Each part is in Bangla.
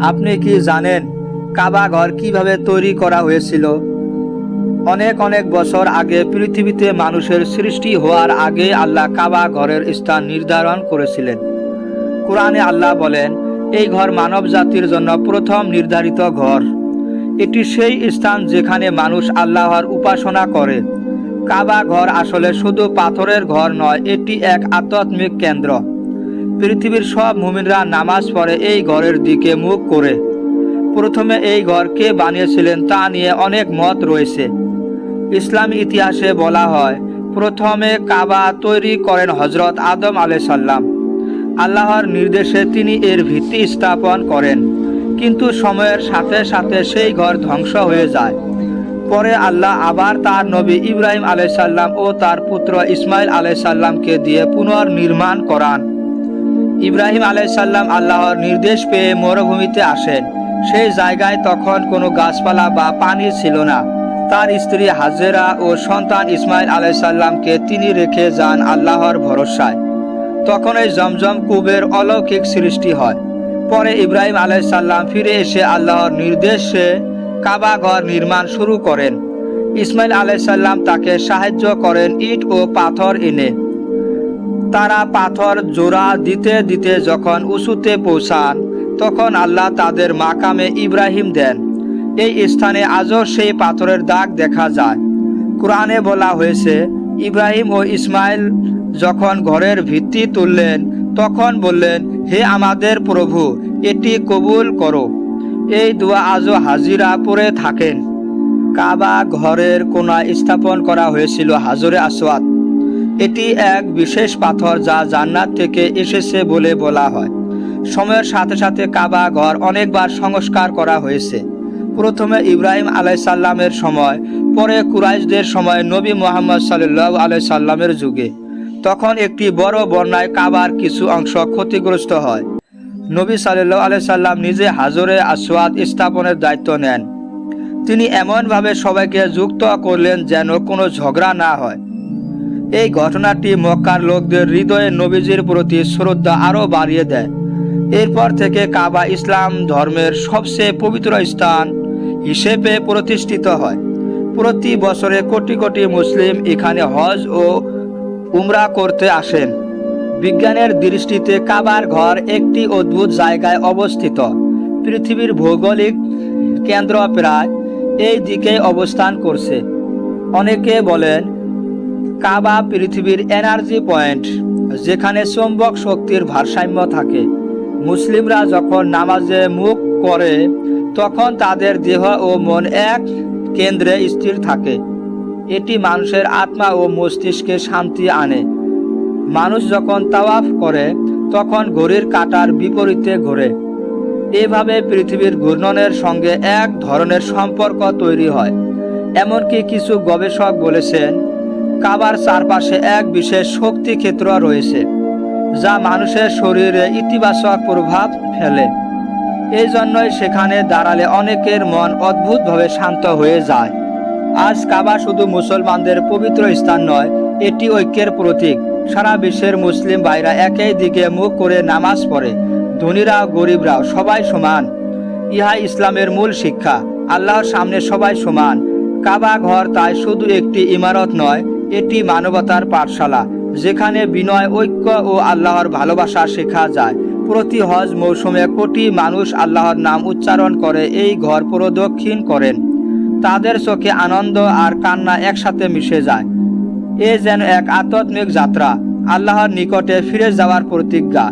আপনি কি জানেন কাবা ঘর কীভাবে তৈরি করা হয়েছিল? অনেক অনেক বছর আগে পৃথিবীতে মানুষের সৃষ্টি হওয়ার আগে আল্লাহ কাবা ঘরের স্থান নির্ধারণ করেছিলেন। কোরআনে আল্লাহ বলেন, এই ঘর মানব জাতির জন্য প্রথম নির্ধারিত ঘর। এটি সেই স্থান যেখানে মানুষ আল্লাহর উপাসনা করে। কাবা ঘর আসলে শুধু পাথরের ঘর নয়, এটি এক আধ্যাত্মিক কেন্দ্র। পৃথিবীর সব মুমিনরা নামাজ পড়ে এই ঘরের দিকে মুখ করে। প্রথমে এই ঘর কে বানিয়েছিলেন তা নিয়ে অনেক মত রয়েছে। ইসলাম ইতিহাসে বলা হয়, প্রথমে কাবা তৈরি করেন হজরত আদম আলাই সাল্লাম আল্লাহর নির্দেশে তিনি এর ভিত্তি স্থাপন করেন। কিন্তু সময়ের সাথে সাথে সেই ঘর ধ্বংস হয়ে যায়। পরে আল্লাহ আবার তার নবী ইব্রাহিম আলাইসাল্লাম ও তার পুত্র ইসমাইল আলাইসাল্লামকে দিয়ে পুনর্নির্মাণ করান। ইব্রাহিম আলাইসাল্লাম আল্লাহর নির্দেশ পেয়ে মরুভূমিতে আসেন। সেই জায়গায় তখন কোনো গাছপালা বা পানি ছিল না। তার স্ত্রী হাজেরা ও সন্তান ইসমাইল আলাইসাল্লামকে তিনি রেখে যান আল্লাহর ভরসায়। তখন এই জমজম কুবের অলৌকিক সৃষ্টি হয়। পরে ইব্রাহিম আলাইসাল্লাম ফিরে এসে আল্লাহর নির্দেশে কাবা ঘর নির্মাণ শুরু করেন। ইসমাইল আলাইসাল্লাম তাকে সাহায্য করেন ইট ও পাথর এনে। তারা পাথর জোড়া দিতে দিতে যখন উঁচুতে পৌঁছান, তখন আল্লাহ তাদের মাকামে ইব্রাহিম দেন। এই স্থানে আজও সেই পাথরের দাগ দেখা যায়। কোরআনে বলা হয়েছে, ইব্রাহিম ও ইসমাইল যখন ঘরের ভিত্তি তুললেন, তখন বললেন, হে আমাদের প্রভু, এটি কবুল করো। এই দোয়া আজও হাজিরা পরে থাকেন। কাবা ঘরের কোনা স্থাপন করা হয়েছিল হাজরে আসওয়াত এটি এক বিশেষ পাথর যা জান্নাত থেকে এসেছে বলে বলা হয়। সময়ের সাথে সাথে কাবা ঘর অনেকবার সংস্কার করা হয়েছে। প্রথমে ইব্রাহিম আলাইসাল্লামের সময়, পরে কুরাইশদের সময় নবী মোহাম্মদ সাল্লাহ আলাইসাল্লামের যুগে। তখন একটি বড় বন্যায় কাবার কিছু অংশ ক্ষতিগ্রস্ত হয়। নবী সাল্লাহ আলাইসাল্লাম নিজে হাজরে আসওয়াদ স্থাপনের দায়িত্ব নেন। তিনি এমনভাবে সবাইকে যুক্ত করলেন যেন কোনো ঝগড়া না হয়। এই ঘটনাটি মক্কার লোকদের হৃদয়ে নবীজির প্রতি শ্রদ্ধা আরও বাড়িয়ে দেয়। এরপর থেকে কাবা ইসলাম ধর্মের সবচেয়ে পবিত্র স্থান হিসেবে প্রতিষ্ঠিত হয়। প্রতি বছরে কোটি কোটি মুসলিম এখানে হজ ও উমরা করতে আসেন। বিজ্ঞানের দৃষ্টিতে কাবার ঘর একটি অদ্ভুত জায়গায় অবস্থিত। পৃথিবীর ভৌগোলিক কেন্দ্র প্রায় এই দিকে অবস্থান করছে। অনেকে বলেন কাবা পৃথিবীর এনার্জি পয়েন্ট, যেখানে চৌম্বক শক্তির ভারসাম্য থাকে। মুসলিমরা যখন নামাজে মুখ করে, তখন তাদের দেহ ও মন এক কেন্দ্রে স্থির থাকে। এটি মানুষের আত্মা ও মস্তিষ্কে শান্তি আনে। মানুষ যখন তাওয়াফ করে, তখন ঘড়ির কাটার বিপরীতে ঘোরে। এভাবে পৃথিবীর ঘূর্ণনের সঙ্গে এক ধরনের সম্পর্ক তৈরি হয়। এমনকি কিছু গবেষক বলেছেন কাবার চারপাশে এক বিশেষ শক্তি ক্ষেত্র রয়েছে, যা মানুষের শরীরে ইতিবাচক প্রভাব ফেলে। এই জন্যই সেখানে দাঁড়ালে অনেকের মন অদ্ভুতভাবে শান্ত হয়ে যায়। আজ কাবা শুধু মুসলমানদের পবিত্র স্থান নয়, এটি ঐক্যের প্রতীক। সারা বিশ্বের মুসলিম ভাইরা একই দিকে মুখ করে নামাজ পড়ে। ধনীরা গরিবরাও সবাই সমান। ইহা ইসলামের মূল শিক্ষা। আল্লাহর সামনে সবাই সমান। কাবা ঘর তাই শুধু একটি ইমারত নয় এটি মানবতার পাঠশালা, যেখানে বিনয়, ঐক্য ও আল্লাহর ভালোবাসা শেখা যায়। প্রতি হজ মৌসুমে কোটি মানুষ আল্লাহর নাম উচ্চারণ করে, এই ঘর প্রদক্ষিণ করেন। তাদের চোখে আনন্দ আর কান্না একসাথে মিশে যায়। এ যেন এক আধ্যাত্মিক যাত্রা, আল্লাহর নিকটে ফিরে যাওয়ার প্রতিজ্ঞা।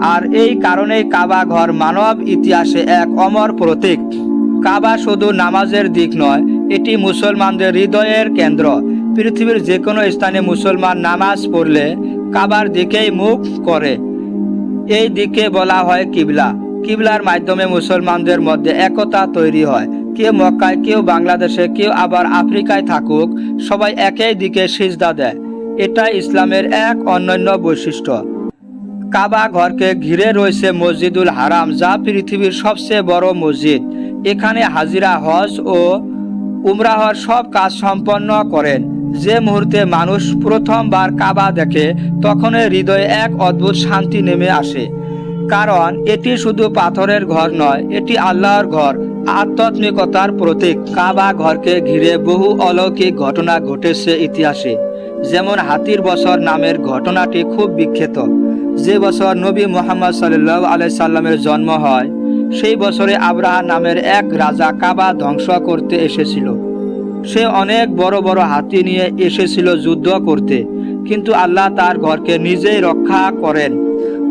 আর এই কারণেই কাবা ঘর মানব ইতিহাসে এক অমর প্রতীক। কাবা শুধু নামাজের দিক নয়, এটি মুসলমানদের হৃদয়ের কেন্দ্র। পৃথিবীর যে কোনো স্থানে মুসলমান নামাজ পড়লে কাবার দিকেই মুখ করে। এই দিকে বলা হয় কিবলা। কিবলার মাধ্যমে মুসলমানদের মধ্যে একতা তৈরি হয়। কেউ মক্কায়, কেউ বাংলাদেশে, কেউ আবার আফ্রিকায় থাকুক, সবাই একই দিকে সিজদা দেয়। এটা ইসলামের এক অনন্য বৈশিষ্ট্য। কাবা ঘরকে ঘিরে রয়েছে মসজিদুল হারাম, যা পৃথিবীর সবচেয়ে বড় মসজিদ। এখানে হাজিরা হজ ও উমরাহর সব কাজ সম্পন্ন করেন। যে মুহূর্তে মানুষ প্রথমবার কাবা দেখে, তখনই হৃদয়ে এক অদ্ভুত শান্তি নেমে আসে। কারণ এটি শুধু পাথরের ঘর নয়, এটি আল্লাহর ঘর, আধ্যাত্মিকতার প্রতীক। কাবা ঘরকে ঘিরে বহু অলৌকিক ঘটনা ঘটেছে ইতিহাসে। যেমন হাতির বছর নামের ঘটনাটি খুব বিখ্যাত। যে বছর নবী মোহাম্মদ সাল্লাহ আলাই সাল্লামের জন্ম হয়, সেই বছরে আব্রাহা নামের এক রাজা কাবা ধ্বংস করতে এসেছিল। সে অনেক বড় বড় হাতি নিয়ে এসেছিল যুদ্ধ করতে। কিন্তু আল্লাহ তার ঘরকে নিজেই রক্ষা করেন।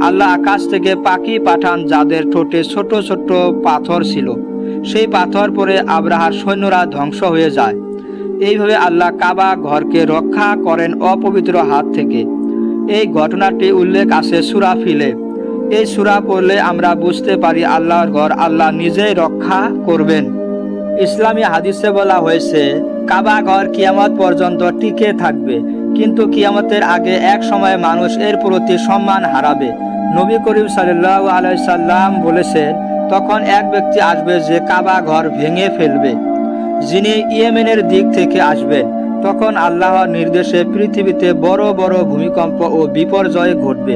আল্লাহ আকাশ থেকে পাখি পাঠান যাদের ঠোঁটে ছোট ছোট পাথর ছিল। সেই পাথর পরে আব্রাহার সৈন্যরা ধ্বংস হয়ে যায়। এইভাবে আল্লাহ কাবা ঘরকে রক্ষা করেন অপবিত্র হাত থেকে। এই ঘটনাটি উল্লেখ আছে সুরা ফিলে। এই সুরা পড়লে আমরা বুঝতে পারি আল্লাহর ঘর আল্লাহ নিজেই রক্ষা করবেন। ইসলামী হাদিসে বলা হয়েছে, কাবা ঘর কিয়ামত পর্যন্ত টিকে থাকবে, কিন্তু কিয়ামতের আগে এক সময় মানুষ এর প্রতি সম্মান হারাবে। নবী করিম সাল্লাহ আলাইসাল্লাম বলেছেন তখন এক ব্যক্তি আসবে যে কাবা ঘর ভেঙে ফেলবে, যিনি ইয়েমেনের দিক থেকে আসবেন তখন আল্লাহর নির্দেশে পৃথিবীতে বড় বড় ভূমিকম্প ও বিপর্যয় ঘটবে।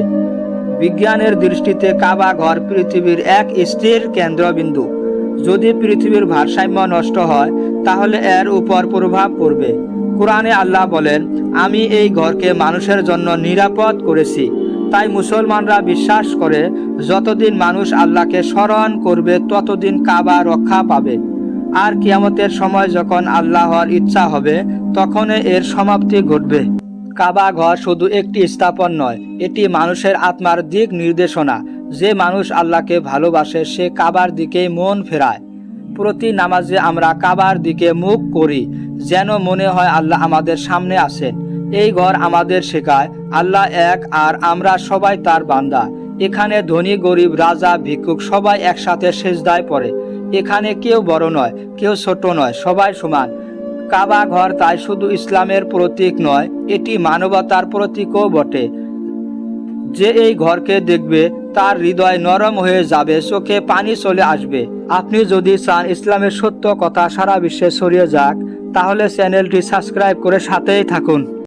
বিজ্ঞানের দৃষ্টিতে কাবা ঘর পৃথিবীর এক স্থির কেন্দ্রবিন্দু। যদি পৃথিবীর ভারসাম্য নষ্ট হয়, তাহলে এর উপর প্রভাব পড়বে। কোরআনে আল্লাহ বলেন, আমি এই ঘরকে মানুষের জন্য নিরাপদ করেছি। তাই মুসলমানরা বিশ্বাস করে, যতদিন মানুষ আল্লাহকে স্মরণ করবে, ততদিন কাবা রক্ষা পাবে। আর কিয়ামতের সময় যখন আল্লাহর ইচ্ছা হবে তখন এর সমাপ্তি ঘটবে। কাবা ঘর শুধু একটি স্থাপন নয়, এটি মানুষের আত্মার দিক নির্দেশনা। যে মানুষ আল্লাহকে ভালোবাসে, সে কাবার দিকে মন ফেরায়। প্রতি নামাজে আমরা কাবার দিকে মুখ করি, যেন মনে হয় আল্লাহ আমাদের সামনে আছেন। এই ঘর আমাদের শেখায়, আল্লাহ এক আর আমরা সবাই তার বান্দা। এখানে ধনী, গরিব, রাজা, ভিক্ষুক সবাই একসাথে সেজদায় পড়ে। এখানে কেউ বড় নয়, কেউ ছোট নয়, সবাই সমান। কাবা ঘর তাই শুধু ইসলামের প্রতীক নয়, এটি মানবতার প্রতীকও বটে। যে এই ঘরকে দেখবে, তার হৃদয় নরম হয়ে যাবে, চোখে পানি চলে আসবে। আপনি যদি চান ইসলামের সত্য কথা সারা বিশ্বে ছড়িয়ে যাক, তাহলে চ্যানেলটি সাবস্ক্রাইব করে সাথেই থাকুন।